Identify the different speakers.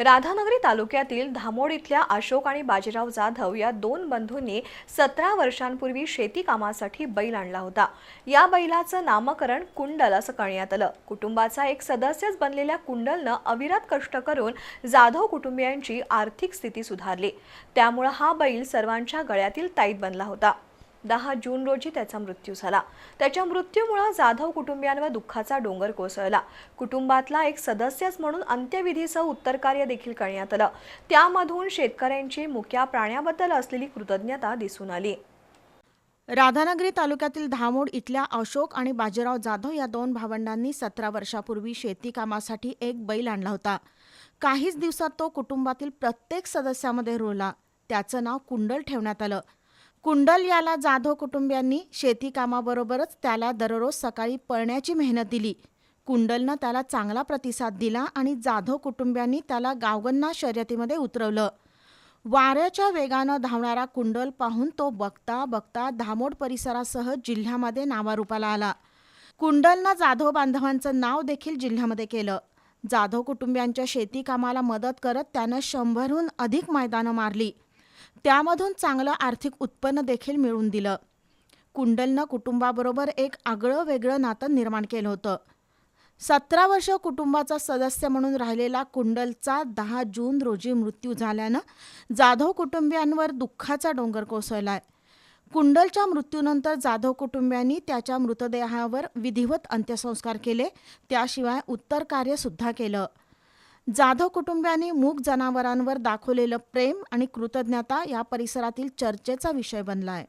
Speaker 1: राधानगरी तालुक्यातील धामोड इथल्या अशोक आणि बाजीराव जाधव या दोन बंधूंनी सतरा वर्षांपूर्वी शेती कामासाठी बैल आणला होता. या बैलाचं नामकरण कुंडल असं करण्यात आलं. कुटुंबाचा एक सदस्यच बनलेल्या कुंडलनं अविरत कष्ट करून जाधव कुटुंबियांची आर्थिक स्थिती सुधारली. त्यामुळं हा बैल सर्वांच्या गळ्यातील ताईत बनला होता. दहा जून रोजी त्याचा मृत्यू झाला. त्याच्या मृत्यूमुळे जाधव कुटुंबियांवर दुःखाचा डोंगर कोसळला. कुटुंबातला एक सदस्यच म्हणून अंत्यविधीसह उत्तरकार्य देखील करण्यात आलं. त्यामधून शेतकऱ्यांची मुक्या प्राण्याबद्दल असलेली कृतज्ञता दिसून आली.
Speaker 2: राधानगरी तालुक्यातील धामोड इथल्या अशोक आणि बाजीराव जाधव या दोन भावंडांनी सतरा वर्षापूर्वी शेती कामासाठी एक बैल आणला होता. काहीच दिवसात तो कुटुंबातील प्रत्येक सदस्यामध्ये रुळला. त्याचं नाव कुंडल ठेवण्यात आलं. कुंडल याला जाधव कुटुंबियांनी शेती कामाबरोबरच त्याला दररोज सकाळी पळण्याची मेहनत दिली. कुंडलनं त्याला चांगला प्रतिसाद दिला आणि जाधव कुटुंबियांनी त्याला गावगन्ना शर्यतीमध्ये उतरवलं. वाऱ्याच्या वेगानं धावणारा कुंडल पाहून तो बघता बघता धामोड परिसरासह जिल्ह्यामध्ये नावारूपाला आला. कुंडलनं जाधव बांधवांचं नाव देखील जिल्ह्यामध्ये केलं. जाधव कुटुंबियांच्या शेती कामाला मदत करत त्यानं शंभरहून अधिक मैदानं मारली. त्यामधून चांगलं आर्थिक उत्पन्न देखील मिळवून दिलं. कुंडलनं कुटुंबाबरोबर एक आगळं वेगळं नातं निर्माण केलं होतं. सतरा वर्ष कुटुंबाचा सदस्य म्हणून राहिलेला कुंडलचा दहा जून रोजी मृत्यू झाल्यानं जाधव कुटुंबियांवर दुःखाचा डोंगर कोसळलाय. कुंडलच्या मृत्यूनंतर जाधव कुटुंबियांनी त्याच्या मृतदेहावर विधिवत अंत्यसंस्कार केले त्याशिवाय उत्तर कार्य सुद्धा केलं. जाधव कुटुंबियांनी मूक जनावरांवर दाखवलेलं प्रेम आणि कृतज्ञता या परिसरातील चर्चेचा विषय बनला आहे